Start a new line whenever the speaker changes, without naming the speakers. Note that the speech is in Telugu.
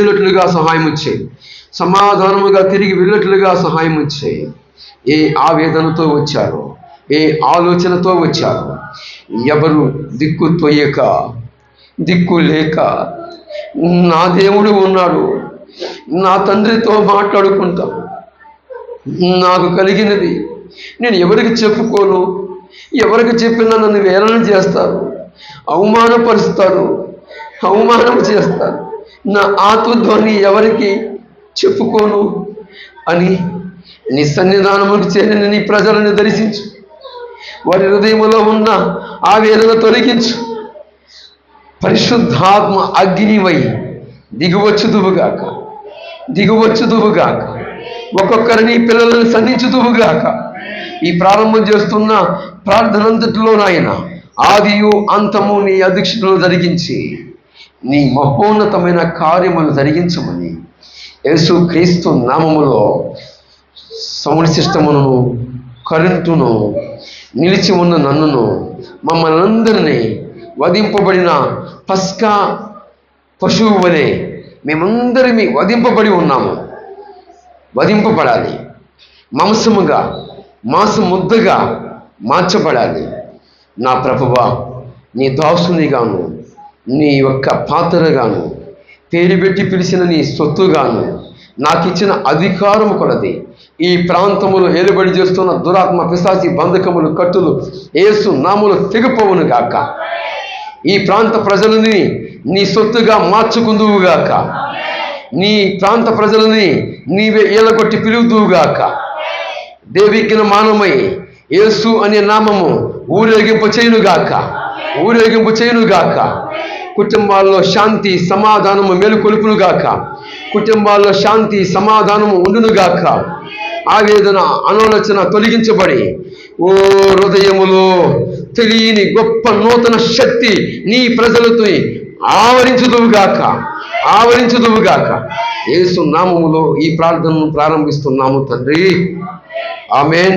వెళ్ళినట్లుగా సహాయం చేయి సమాధానముగా తిరిగి వెళ్ళినట్లుగా సహాయం చేయి ఏ ఆవేదనతో వచ్చారో ఏ ఆలోచనతో వచ్చారో ఎవరు దిక్కు తొయ్యక దిక్కు లేక నా దేవుడు ఉన్నాడు నా తండ్రితో మాట్లాడుకుంటా. నాకు కలిగినది నేను ఎవరికి చెప్పుకోను? ఎవరికి చెప్పినా నన్ను వేలన చేస్తారు అవమానపరుస్తారు అవమానం చేస్తారు. నా ఆత్మధ్వని ఎవరికి చెప్పుకోను అని నీ సన్నిధానములకు చేరిన నీ ప్రజలను దర్శించు. వారి హృదయంలో ఉన్న ఆవేదన తొలగించు. పరిశుద్ధాత్మ అగ్నివై దిగువచ్చుదువుగాక. దిగువచ్చుదువుగాక. ఒక్కొక్కరిని పిల్లలను సంధించుదువుగాక. ఈ ప్రారంభం చేస్తున్న ప్రార్థనంతటిలోనైనా ఆదియు అంతము నీ అధ్యక్షులు జరిగించి నీ మహోన్నతమైన కార్యములు జరిగించమని యేసు క్రీస్తు నామములో సౌండ్ సిస్టమును కరెంటును నిలిచి ఉన్న నన్నును మమ్మల్ని అందరినీ వధింపబడిన పస్కా పశువు వలె మేమందరిమీ వధింపబడి ఉన్నాము. వధింపబడాలి. మాంసముగా మాంసం ముద్దగా మార్చబడాలి. నా ప్రభువా నీ దాసునిగాను నీ యొక్క పాత్రగాను పేరు పెట్టి పిలిచిన నీ సొత్తుగాను నాకు ఇచ్చిన అధికారము కొలది. ఈ ప్రాంతములో ఏలుబడి చేస్తున్న దురాత్మ పిశాచి బంధకములు కట్టులు ఏసు నాములు తెగిపోవును గాక. ఈ ప్రాంత ప్రజలని నీ సొత్తుగా మార్చుకుందువుగాక నీ ప్రాంత ప్రజలని నీవే ఏలగొట్టి పిలువుదువుగాక దేవికిన మానమై యేసు అనే నామము ఊరేగింపు చేయునుగాక ఊరేగింపు చేయునుగాక కుటుంబాల్లో శాంతి సమాధానము మేలుకొలుపునుగాక. కుటుంబాల్లో శాంతి సమాధానము ఉండునుగాక. ఆవేదన అనాలోచన తొలగించబడి ఓ హృదయములో తెలియని గొప్ప నూతన శక్తి నీ ప్రజలతో ఆవరించుదువుగాక. ఆవరించుదువుగాక. యేసు నామములో ఈ ప్రార్థనను ప్రారంభిస్తున్నాము తండ్రి. ఆమెన్.